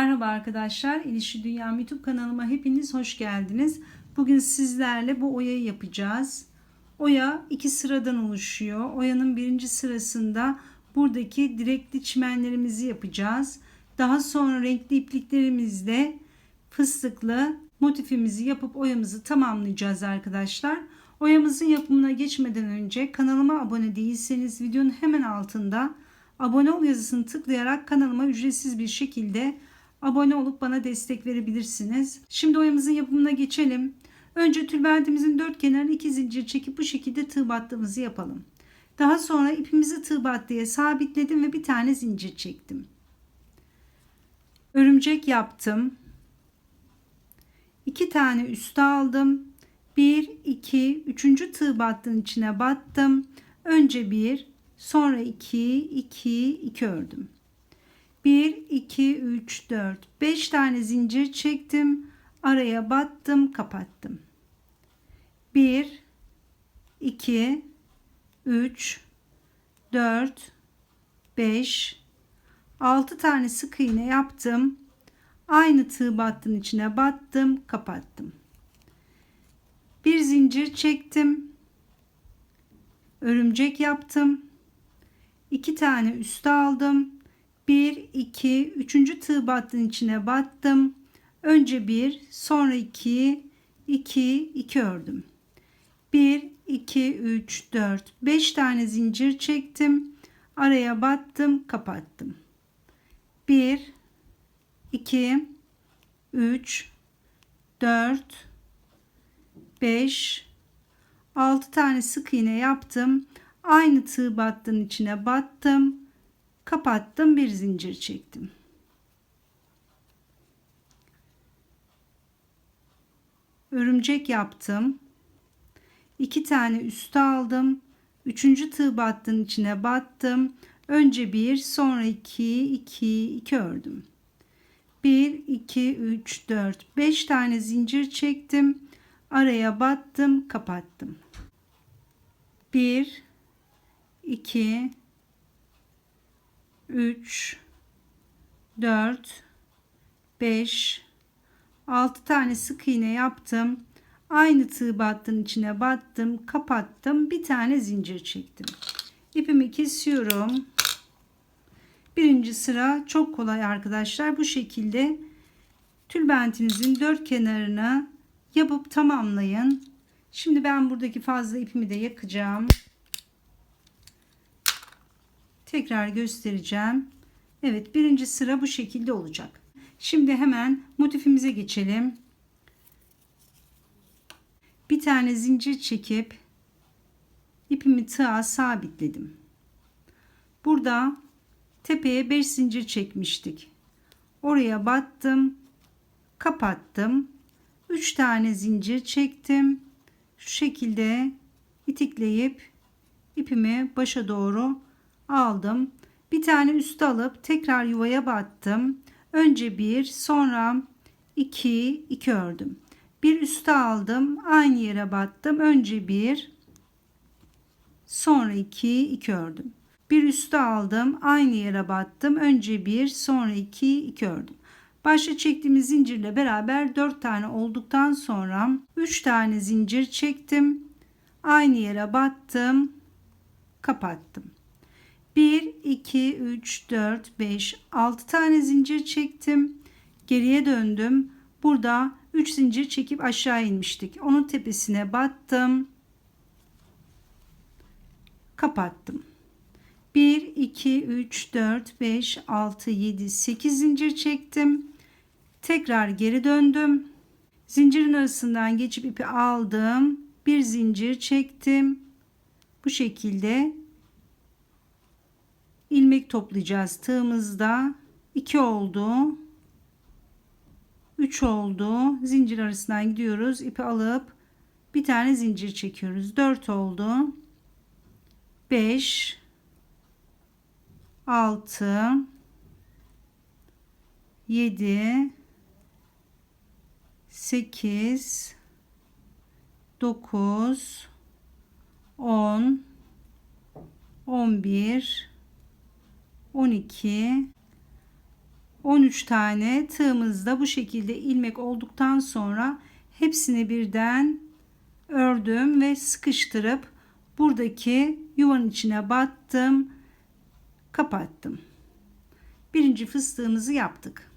Merhaba arkadaşlar. İlişki Dünya YouTube kanalıma hepiniz hoş geldiniz. Bugün sizlerle bu oyayı yapacağız. Oya iki sıradan oluşuyor. Oyanın birinci sırasında buradaki direkli çimenlerimizi yapacağız. Daha sonra renkli ipliklerimizle fıstıklı motifimizi yapıp oyamızı tamamlayacağız arkadaşlar. Oyamızın yapımına geçmeden önce kanalıma abone değilseniz videonun hemen altında abone ol yazısını tıklayarak kanalıma ücretsiz bir şekilde abone olup bana destek verebilirsiniz. Şimdi oyamızın yapımına geçelim. Önce tülbentimizin dört kenarını iki zincir çekip bu şekilde tığ battığımızı yapalım. Daha sonra ipimizi tığ battıya sabitledim ve bir tane zincir çektim. Örümcek yaptım. İki tane üste aldım. 1 2 3. tığ battığın içine battım. Önce bir, sonra 2 2 2 ördüm. 1 2 3 4 5 tane zincir çektim. Araya battım, kapattım. 1 2 3 4 5 6 tane sık iğne yaptım. Aynı tığ battın içine battım, kapattım. Bir zincir çektim. Örümcek yaptım. 2 tane üste aldım. 1 2 3. tığ battın içine battım. Önce 1, sonra 2, 2 2 ördüm. 1 2 3 4 5 tane zincir çektim. Araya battım, kapattım. 1 2 3 4 5 6 tane sık iğne yaptım. Aynı tığ battığın içine battım. Kapattım bir zincir çektim. Örümcek yaptım. 2 tane üste aldım. Üçüncü tığ battığın içine battım. Önce bir, sonra iki, iki, iki ördüm. 1 2 3 4 5 tane zincir çektim. Araya battım, kapattım. 1 2 3 4 5 6 tane sık iğne yaptım. Aynı tığ battığın içine battım, kapattım. Bir tane zincir çektim. İpimi kesiyorum. Birinci sıra çok kolay arkadaşlar. Bu şekilde tülbentinizin dört kenarına yapıp tamamlayın. Şimdi ben buradaki fazla ipimi de yakacağım. Tekrar göstereceğim. Evet birinci sıra bu şekilde olacak. Şimdi hemen motifimize geçelim. Bir tane zincir çekip ipimi tığa sabitledim. Burada tepeye 5 zincir çekmiştik. Oraya battım, kapattım. 3 tane zincir çektim. Şu şekilde itikleyip ipimi başa doğru aldım. Bir tane üstü alıp tekrar yuvaya battım. Önce bir, sonra iki, iki ördüm. Bir üstü aldım, aynı yere battım. Önce bir, sonra iki, iki ördüm. Bir üstü aldım, aynı yere battım. Önce bir, sonra iki, iki ördüm. Başta çektiğimiz zincirle beraber 4 tane olduktan sonra 3 tane zincir çektim. Aynı yere battım. Kapattım. 1, 2, 3, 4, 5, 6 tane zincir çektim. Geriye döndüm. Burada 3 zincir çekip aşağı inmiştik. Onun tepesine battım. Kapattım. 1, 2, 3, 4, 5, 6, 7, 8 zincir çektim. Tekrar geri döndüm. Zincirin arasından geçip ipi aldım. Bir zincir çektim. Bu şekilde ilmek toplayacağız tığımızda. 2 oldu. 3 oldu. Zincir arasından gidiyoruz. İpi alıp bir tane zincir çekiyoruz. 4 oldu. 5 6 7 8 9 10 11 12 13 tane tığımızda bu şekilde ilmek olduktan sonra hepsini birden ördüm ve sıkıştırıp buradaki yuvanın içine battım kapattım. Birinci fıstığımızı yaptık.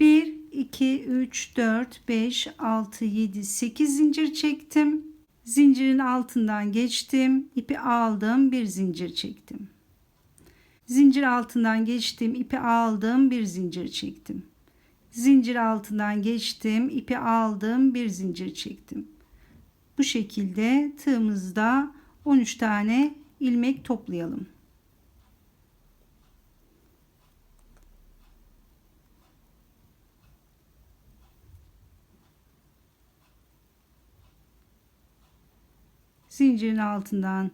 1 2 3 4 5 6 7 8 zincir çektim. Zincirin altından geçtim ipi aldım bir zincir çektim zincir altından geçtim ipi aldım bir zincir çektim. Zincir altından geçtim ipi aldım bir zincir çektim. Bu şekilde tığımızda 13 tane ilmek toplayalım. Zincirin altından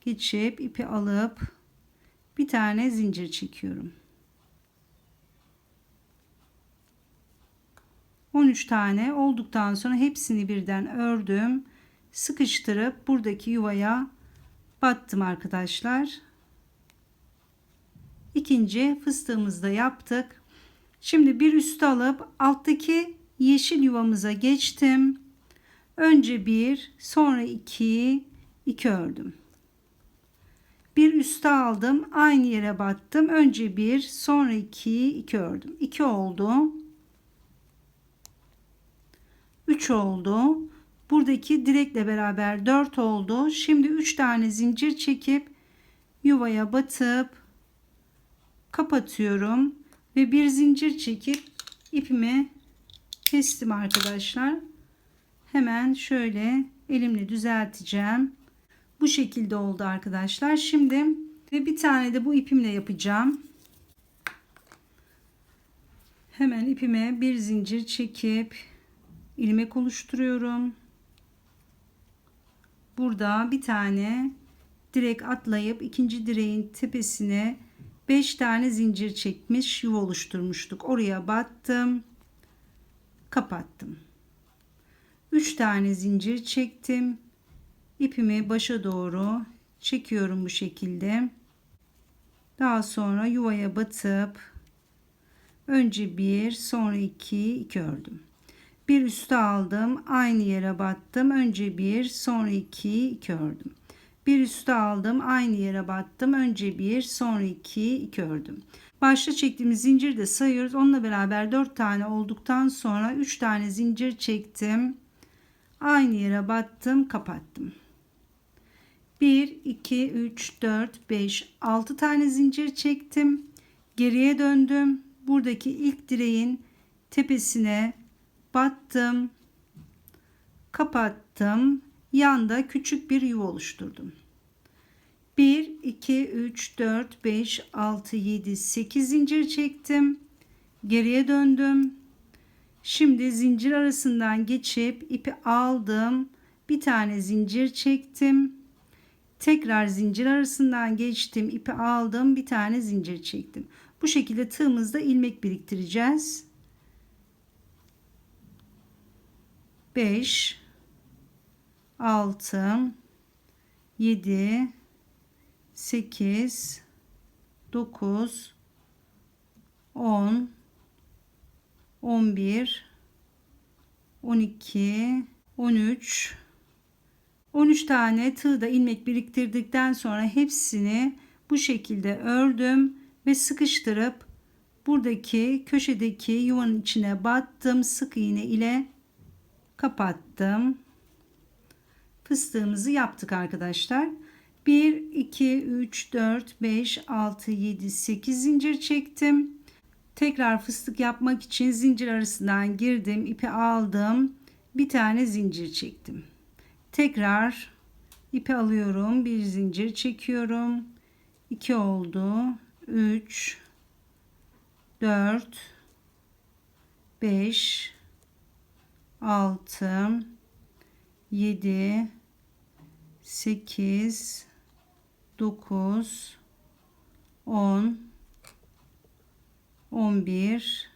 geçip ipi alıp bir tane zincir çekiyorum. 13 tane olduktan sonra hepsini birden ördüm. Sıkıştırıp buradaki yuvaya battım arkadaşlar. İkinci fıstığımızı da yaptık. Şimdi bir üstü alıp alttaki yeşil yuvamıza geçtim. Önce bir, sonra iki, iki ördüm. Bir üste aldım, aynı yere battım. Önce bir, sonra iki, iki ördüm. İki oldu. Üç oldu. Buradaki direkle beraber dört oldu. Şimdi üç tane zincir çekip yuvaya batıp kapatıyorum ve bir zincir çekip ipimi kestim arkadaşlar hemen şöyle elimle düzelteceğim. Bu şekilde oldu arkadaşlar. Şimdi ve bir tane de bu ipimle yapacağım. Hemen ipime bir zincir çekip ilmek oluşturuyorum. Burada bir tane direk atlayıp ikinci direğin tepesine 5 tane zincir çekmiş yuva oluşturmuştuk. Oraya battım. Kapattım. 3 tane zincir çektim. İpimi başa doğru çekiyorum bu şekilde. Daha sonra yuvaya batıp önce bir sonra iki iki ördüm. Bir üstü aldım, aynı yere battım. Önce bir, sonra iki iki ördüm. Bir üstü aldım, aynı yere battım. Önce bir, sonra iki iki ördüm. Başta çektiğimiz zinciri de sayıyoruz. Onunla beraber 4 tane olduktan sonra 3 tane zincir çektim aynı yere battım kapattım 1 2 3 4 5 6 tane zincir çektim. Geriye döndüm. Buradaki ilk direğin tepesine battım. Kapattım. Yanda küçük bir yuva oluşturdum. 1 2 3 4 5 6 7 8 zincir çektim. Geriye döndüm. Şimdi zincir arasından geçip ipi aldım. Bir tane zincir çektim. Tekrar zincir arasından geçtim. ipi aldım. Bir tane zincir çektim. Bu şekilde tığımızda ilmek biriktireceğiz. 5 6 7 8 9 10 11 12 13 13 tane tığda ilmek biriktirdikten sonra hepsini bu şekilde ördüm ve sıkıştırıp buradaki köşedeki yuvanın içine battım sık iğne ile kapattım fıstığımızı yaptık arkadaşlar 1 2 3 4 5 6 7 8 zincir çektim Tekrar fıstık yapmak için zincir arasından girdim, ipi aldım. Bir tane zincir çektim. Tekrar ipi alıyorum, bir zincir çekiyorum. 2 oldu. 3 4 5 6 7 8 9 10 11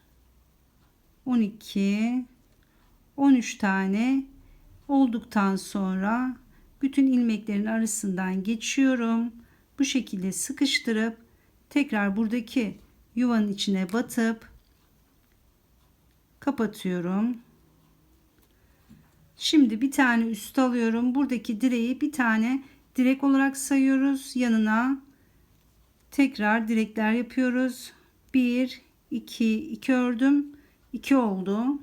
12 13 tane olduktan sonra bütün ilmeklerin arasından geçiyorum. Bu şekilde sıkıştırıp tekrar buradaki yuvanın içine batıp kapatıyorum. Şimdi bir tane üst alıyorum. Buradaki direği bir tane direk olarak sayıyoruz. Yanına tekrar direkler yapıyoruz. 1 2 2 ördüm. 2 oldu.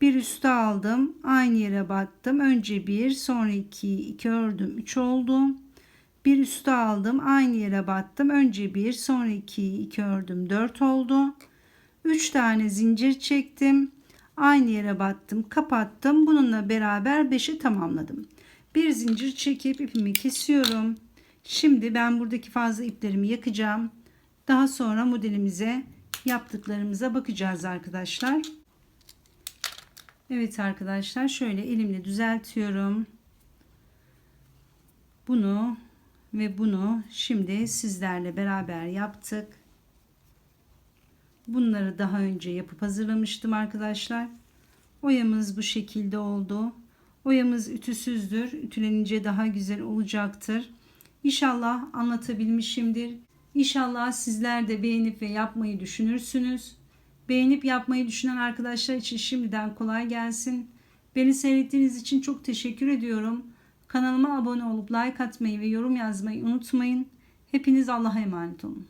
Bir üste aldım. Aynı yere battım. Önce 1, sonra 2, 2 ördüm. 3 oldu. Bir üste aldım. Aynı yere battım. Önce 1, sonra 2, 2 ördüm. 4 oldu. 3 tane zincir çektim. Aynı yere battım, kapattım. Bununla beraber 5'i tamamladım. Bir zincir çekip ipimi kesiyorum. Şimdi ben buradaki fazla iplerimi yakacağım. Daha sonra modelimize yaptıklarımıza bakacağız arkadaşlar. Evet arkadaşlar şöyle elimle düzeltiyorum. Bunu ve bunu şimdi sizlerle beraber yaptık. Bunları daha önce yapıp hazırlamıştım arkadaşlar. Oyamız bu şekilde oldu. Oyamız ütüsüzdür. Ütülenince daha güzel olacaktır. İnşallah anlatabilmişimdir. İnşallah sizler de beğenip ve yapmayı düşünürsünüz. Beğenip yapmayı düşünen arkadaşlar için şimdiden kolay gelsin. Beni seyrettiğiniz için çok teşekkür ediyorum. Kanalıma abone olup like atmayı ve yorum yazmayı unutmayın. Hepiniz Allah'a emanet olun.